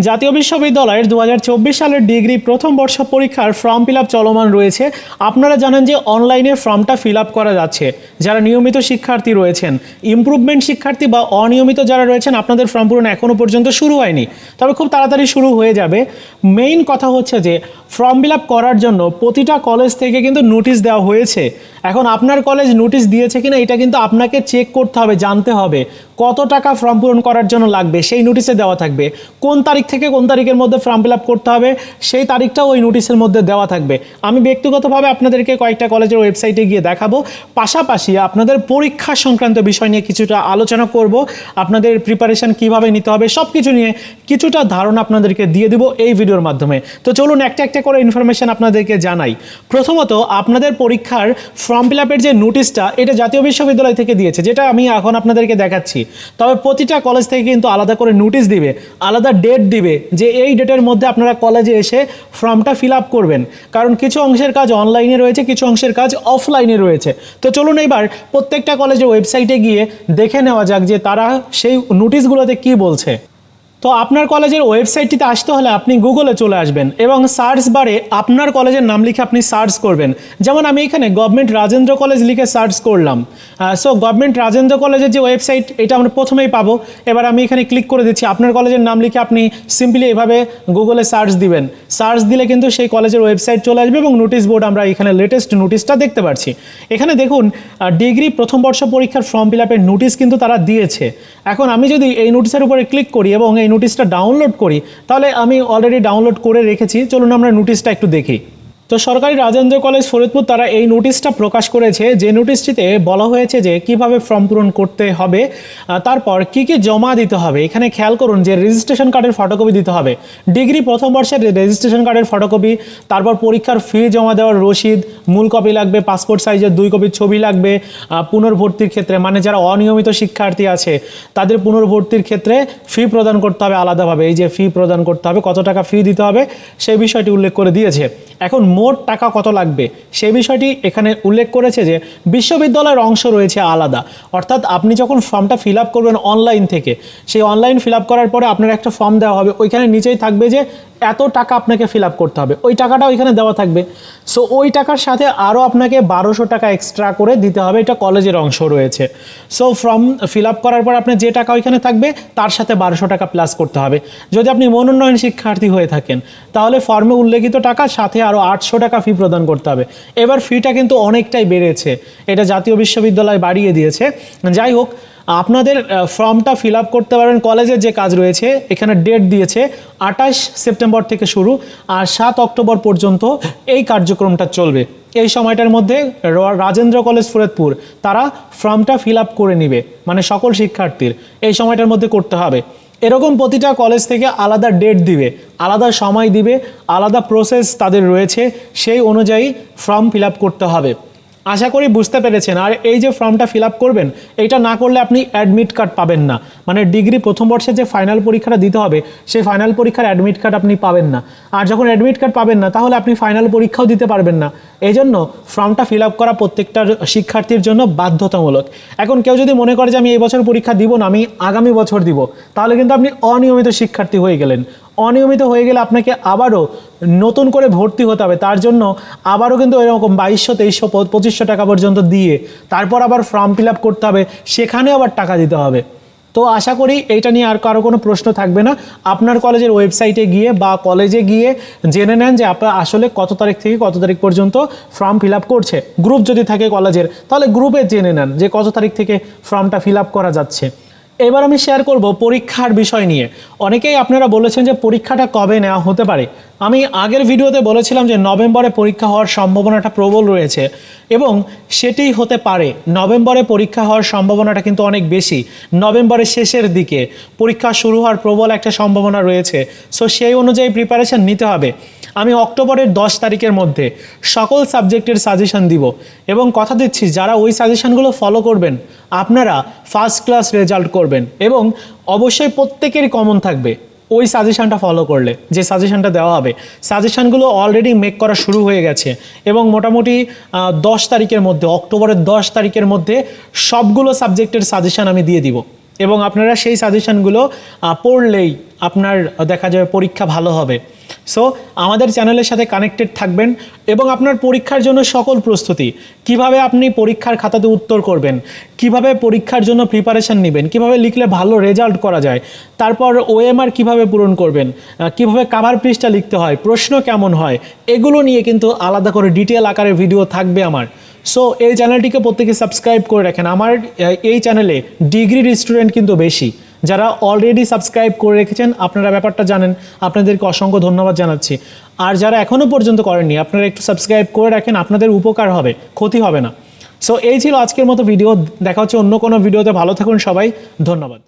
জাতীয় বিশ্ববিদ্যালয়ের দু হাজার চব্বিশ সালের ডিগ্রি প্রথম বর্ষ পরীক্ষার ফর্ম ফিল চলমান রয়েছে। আপনারা জানেন যে অনলাইনে ফর্মটা ফিল করা যাচ্ছে। যারা নিয়মিত শিক্ষার্থী রয়েছেন, ইমপ্রুভমেন্ট শিক্ষার্থী বা অনিয়মিত যারা রয়েছেন, আপনাদের ফর্ম পূরণ এখনও পর্যন্ত শুরু হয়নি। তবে খুব তাড়াতাড়ি শুরু হয়ে যাবে। মেইন কথা হচ্ছে যে, ফর্ম ফিল করার জন্য প্রতিটা কলেজ থেকে কিন্তু নোটিশ দেওয়া হয়েছে। এখন আপনার কলেজ নোটিশ দিয়েছে কিনা, এটা কিন্তু আপনাকে চেক করতে হবে, জানতে হবে। কত টাকা ফর্ম পূরণ করার জন্য লাগবে, সেই নোটিশে দেওয়া থাকবে। কোন তারিখ থেকে কোন তারিখের মধ্যে ফর্ম ফিল করতে হবে, সেই তারিখটাও ওই নোটিশের মধ্যে দেওয়া থাকবে। আমি ব্যক্তিগতভাবে আপনাদেরকে কয়েকটা কলেজের ওয়েবসাইটে গিয়ে দেখাবো। পাশাপাশি আপনাদের পরীক্ষা সংক্রান্ত বিষয় নিয়ে কিছুটা আলোচনা করব, আপনাদের প্রিপারেশন কীভাবে নিতে হবে সব কিছু নিয়ে কিছুটা ধারণা আপনাদেরকে দিয়ে দেবো এই ভিডিওর মাধ্যমে। তো চলুন একটা একটা করে ইনফরমেশন আপনাদেরকে জানাই। প্রথমত, আপনাদের পরীক্ষার ফর্ম ফিল আপের যে নোটিশটা এটা জাতীয় বিশ্ববিদ্যালয় থেকে দিয়েছে, যেটা আমি এখন আপনাদেরকে দেখাচ্ছি। তবে প্রতিটা কলেজ থেকে কিন্তু আলাদা করে নোটিশ দিবে, আলাদা ডেট দিবে, যে এই ডেটের মধ্যে আপনারা কলেজে এসে ফর্মটা ফিল আপ করবেন। কারণ কিছু অংশের কাজ অনলাইনে রয়েছে, কিছু অংশের কাজ অফলাইনে রয়েছে। তো চলুন এবার প্রত্যেকটা কলেজের ওয়েবসাইটে গিয়ে দেখে নেওয়া যাক যে তারা সেই নোটিশগুলোতে কি বলছে। তো আপনার কলেজের ওয়েবসাইটটিতে আসতে হলে আপনি গুগলে চলে আসবেন এবং সার্চ বারে আপনার কলেজের নাম লিখে আপনি সার্চ করবেন। যেমন আমি এখানে গভর্নমেন্ট রাজেন্দ্র কলেজ লিখে সার্চ করলাম। সো গভর্নমেন্ট রাজেন্দ্র কলেজের যে ওয়েবসাইট, এটা আমরা প্রথমেই পাবো। এবার আমি এখানে ক্লিক করে দিচ্ছি, আপনার কলেজের নাম লিখে আপনি সিম্পলি এভাবে গুগলে সার্চ দিবেন। সার্চ দিলে কিন্তু সেই কলেজের ওয়েবসাইট চলে আসবে এবং নোটিশ বোর্ড আমরা এখানে লেটেস্ট নোটিশটা দেখতে পাচ্ছি এখানে দেখুন ডিগ্রি প্রথম বর্ষ পরীক্ষার ফর্ম ফিল আপের নোটিশ কিন্তু তারা দিয়েছে। এখন আমি যদি এই নোটিশের উপরে ক্লিক করি এবং এই নোটিশটা ডাউনলোড করি তাহলে আমি অলরেডি ডাউনলোড করে রেখেছি। চলুন আমরা নোটিশটা একটু দেখি। তো সরকারি রাজেন্দ্র কলেজ ফরিদপুর তারা এই নোটিশটা প্রকাশ করেছে। যে নোটিশটিতে বলা হয়েছে যে কীভাবে ফর্ম পূরণ করতে হবে তারপর কি কি জমা দিতে হবে। এখানে খেয়াল করুন যে রেজিস্ট্রেশন কার্ডের ফটোকপি দিতে হবে। ডিগ্রি প্রথম বর্ষের রেজিস্ট্রেশন কার্ডের ফটোকপি তারপর পরীক্ষার ফি জমা দেওয়ার রসিদ, মূল কপি লাগবে পাসপোর্ট সাইজের দুই কপির ছবি লাগবে পুনর্ভর্তির ক্ষেত্রে মানে যারা অনিয়মিত শিক্ষার্থী আছে, তাদের পুনর্ভর্তির ক্ষেত্রে ফি প্রদান করতে হবে আলাদাভাবে। এই যে ফি প্রদান করতে হবে, কত টাকা ফি দিতে হবে, সেই বিষয়টি উল্লেখ করে দিয়েছে। এখন মোট টাকা কত লাগবে? সেই বিষয়টি এখানে উল্লেখ করেছে যে, বিশ্ববিদ্যালয়ের অংশ রয়েছে আলাদা। অর্থাৎ আপনি যখন ফর্মটা ফিল আপ করবেন অনলাইন থেকে, সেই অনলাইন ফিল আপ করার পরে আপনার একটা ফর্ম দেওয়া হবে। ওইখানে নিচেই থাকবে যে, এত টাকা আপনাকে ফিল আপ করতে হবে। ওই টাকাটা ওইখানে দেওয়া থাকবে। সো, ওই টাকার সাথে আরও আপনাকে বারোশো টাকা এক্সট্রা করে দিতে হবে। এটা কলেজের অংশ রয়েছে। সো, ফর্ম ফিল আপ করার পর আপনার যে টাকা ওইখানে থাকবে, তার সাথে বারোশো টাকা প্লাস করতে হবে। যদি আপনি মনোনয়ন শিক্ষার্থী হয়ে থাকেন, তাহলে ফর্মে উল্লেখিত টাকা, সাথে আরও আটশো টাকা ফি প্রদান করতে হবে। এবার ফিটা কিন্তু অনেকটাই বেড়েছে। এটা জাতীয় বিশ্ববিদ্যালয় বাড়িয়ে দিয়েছে। যাই হোক, আপনাদের ফর্মটা ফিল আপ করতে পারবেন কলেজের যে কাজ রয়েছে, এখানে ডেট দিয়েছে আঠাশ সেপ্টেম্বর থেকে শুরু আর সাত অক্টোবর পর্যন্ত এই কার্যক্রমটা চলবে। এই সময়টার মধ্যে রাজেন্দ্র কলেজ ফরিদপুর, তারা ফর্মটা ফিল আপ করে নিবে মানে সকল শিক্ষার্থীর। এই সময়টার মধ্যে করতে হবে। এরকম প্রতিটা কলেজ থেকে আলাদা ডেট দিবে, আলাদা সময় দিবে, আলাদা প্রসেস তাদের রয়েছে, সেই অনুযায়ী ফর্ম ফিল করতে হবে। আশা করি বুঝতে পেরেছেন। আর এই যে ফর্মটা ফিল আপ করবেন, এইটা না করলে আপনি অ্যাডমিট কার্ড পাবেন না। মানে ডিগ্রি প্রথম বর্ষে যে ফাইনাল পরীক্ষাটা দিতে হবে, সেই ফাইনাল পরীক্ষার অ্যাডমিট কার্ড আপনি পাবেন না। আর যখন অ্যাডমিট কার্ড পাবেন না, তাহলে আপনি ফাইনাল পরীক্ষাও দিতে পারবেন না। এই জন্য ফর্মটা ফিল আপ করা প্রত্যেকটা শিক্ষার্থীর জন্য বাধ্যতামূলক। এখন কেউ যদি মনে করে যে আমি এই বছর পরীক্ষা দিব না, আমি আগামী বছর দিব, তাহলে কিন্তু আপনি অনিয়মিত শিক্ষার্থী হয়ে গেলেন। অনিয়মিত হয়ে গেলে আপনাকে আবারও নতুন করে ভর্তি হতে হবে। তার জন্য আবারও কিন্তু এরকম বাইশশো, তেইশশো পঁচিশশো টাকা পর্যন্ত দিয়ে তারপর আবার ফর্ম ফিল আপ করতে হবে, সেখানে আবার টাকা দিতে হবে। তো আশা করি এইটা নিয়ে আর কারও কোনো প্রশ্ন থাকবে না। আপনার কলেজের ওয়েবসাইটে গিয়ে বা কলেজে গিয়ে জেনে নেন যে আপনার আসলে কত তারিখ থেকে কত তারিখ পর্যন্ত ফর্ম ফিল করছে। গ্রুপ যদি থাকে কলেজের, তাহলে গ্রুপে জেনে নেন যে কত তারিখ থেকে ফর্মটা ফিল করা যাচ্ছে। এবার আমি শেয়ার করব পরীক্ষার বিষয় নিয়ে। অনেকেই আপনারা বলেছেন যে পরীক্ষাটা কবে নেওয়া হতে পারে? আমি আগের ভিডিওতে বলেছিলাম যে নভেম্বরে পরীক্ষা হওয়ার সম্ভাবনাটা প্রবল রয়েছে এবং সেটিই হতে পারে। নভেম্বরে পরীক্ষা হওয়ার সম্ভাবনাটা কিন্তু অনেক বেশি। নভেম্বরের শেষের দিকে পরীক্ষা শুরু হওয়ার প্রবল একটা সম্ভাবনা রয়েছে। সো সেই অনুযায়ী প্রিপারেশন নিতে হবে। আমি অক্টোবরের দশ তারিখের মধ্যে সকল সাবজেক্টের সাজেশন দিব এবং কথা দিচ্ছি, যারা ওই সাজেশনগুলো ফলো করবেন, আপনারা ফার্স্ট ক্লাস রেজাল্ট করবেন এবং অবশ্যই প্রত্যেকেরই কমন থাকবে। ওই সাজেশানটা ফলো করলে, যে সাজেশানটা দেওয়া হবে। সাজেশানগুলো অলরেডি মেক করা শুরু হয়ে গেছে এবং মোটামুটি দশ তারিখের মধ্যে, অক্টোবরের দশ তারিখের মধ্যে সবগুলো সাবজেক্টের সাজেশান আমি দিয়ে দিব। এবং আপনারা সেই সাজেশানগুলো পড়লেই আপনার, দেখা যাবে পরীক্ষা ভালো হবে। সো আমাদের চ্যানেলের সাথে কানেক্টেড থাকবেন এবং আপনার পরীক্ষার জন্য সকল প্রস্তুতি, কীভাবে আপনি পরীক্ষার খাতাতে উত্তর করবেন, কীভাবে পরীক্ষার জন্য প্রিপারেশন নেবেন, কীভাবে লিখলে ভালো রেজাল্ট করা যায়, তারপর ওএমআর কীভাবে পূরণ করবেন কীভাবে কাভার পৃষ্ঠা লিখতে হয়, প্রশ্ন কেমন হয়, এগুলো নিয়ে কিন্তু আলাদা করে ডিটেল আকারে ভিডিও থাকবে আমার। সো এই চ্যানেলটিকে প্রত্যেকে সাবস্ক্রাইব করে রাখেন। আমার এই চ্যানেলে ডিগ্রির স্টুডেন্ট কিন্তু বেশি। যারা অলরেডি সাবস্ক্রাইব করে রেখেছেন, আপনারা ব্যাপারটা জানেন। আপনাদেরকে অসংখ্য ধন্যবাদ জানাচ্ছি। আর যারা এখনও পর্যন্ত করেননি, আপনারা একটু সাবস্ক্রাইব করে রাখেন, আপনাদের উপকার হবে, ক্ষতি হবে না। সো এই ছিল আজকের মতো ভিডিও দেখা হচ্ছে অন্য কোনো ভিডিওতে ভালো থাকুন সবাই, ধন্যবাদ।